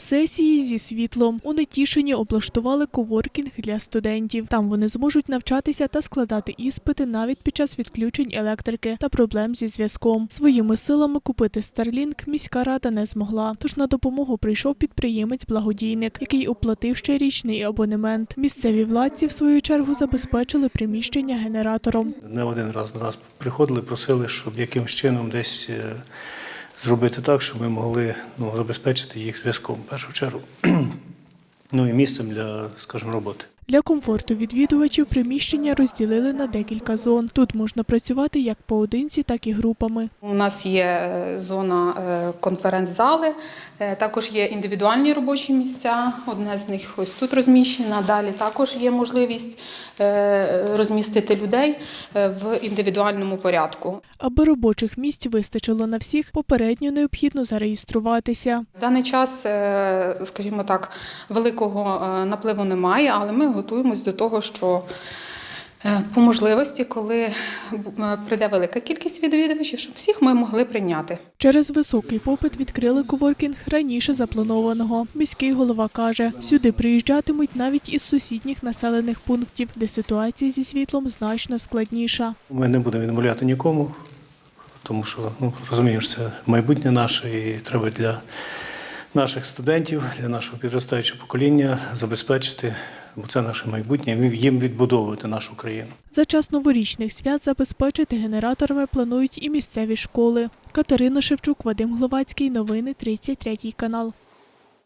Сесії зі світлом у Нетішині облаштували коворкінг для студентів. Там вони зможуть навчатися та складати іспити навіть під час відключень електрики та проблем зі зв'язком. Своїми силами купити Starlink міська рада не змогла. Тож на допомогу прийшов підприємець-благодійник, який оплатив щорічний абонемент. Місцеві владці, в свою чергу, забезпечили приміщення генератором. Не один раз до нас приходили, просили, щоб якимось чином десь е, зробити так, щоб ми могли ну, забезпечити їх зв'язком в першу чергу. Ну і місцем для, скажімо, роботи. Для комфорту відвідувачів приміщення розділили на декілька зон. Тут можна працювати як поодинці, так і групами. У нас є е, зона е, конференц-зали, е, також є індивідуальні робочі місця. Одне з них ось тут розміщено. Далі також є можливість розмістити людей в індивідуальному порядку. Аби робочих місць вистачило на всіх, попередньо необхідно зареєструватися. В даний час, скажімо так, великого напливу немає, але ми готуємось до того, що е, по можливості, коли е, прийде велика кількість відвідувачів, щоб всіх ми могли прийняти. Через високий попит відкрили коворкінг раніше запланованого. Міський голова каже, сюди приїжджатимуть навіть із сусідніх населених пунктів, де ситуація зі світлом значно складніша. Ми не будемо відмовляти нікому, тому що ну, розуміємо, що це майбутнє наше і треба для наших студентів, для нашого підростаючого покоління забезпечити, бо це наше майбутнє, їм відбудовувати нашу країну. За час новорічних свят забезпечити генераторами планують і місцеві школи. Катерина Шевчук, Вадим Гловацький. Новини 33 канал.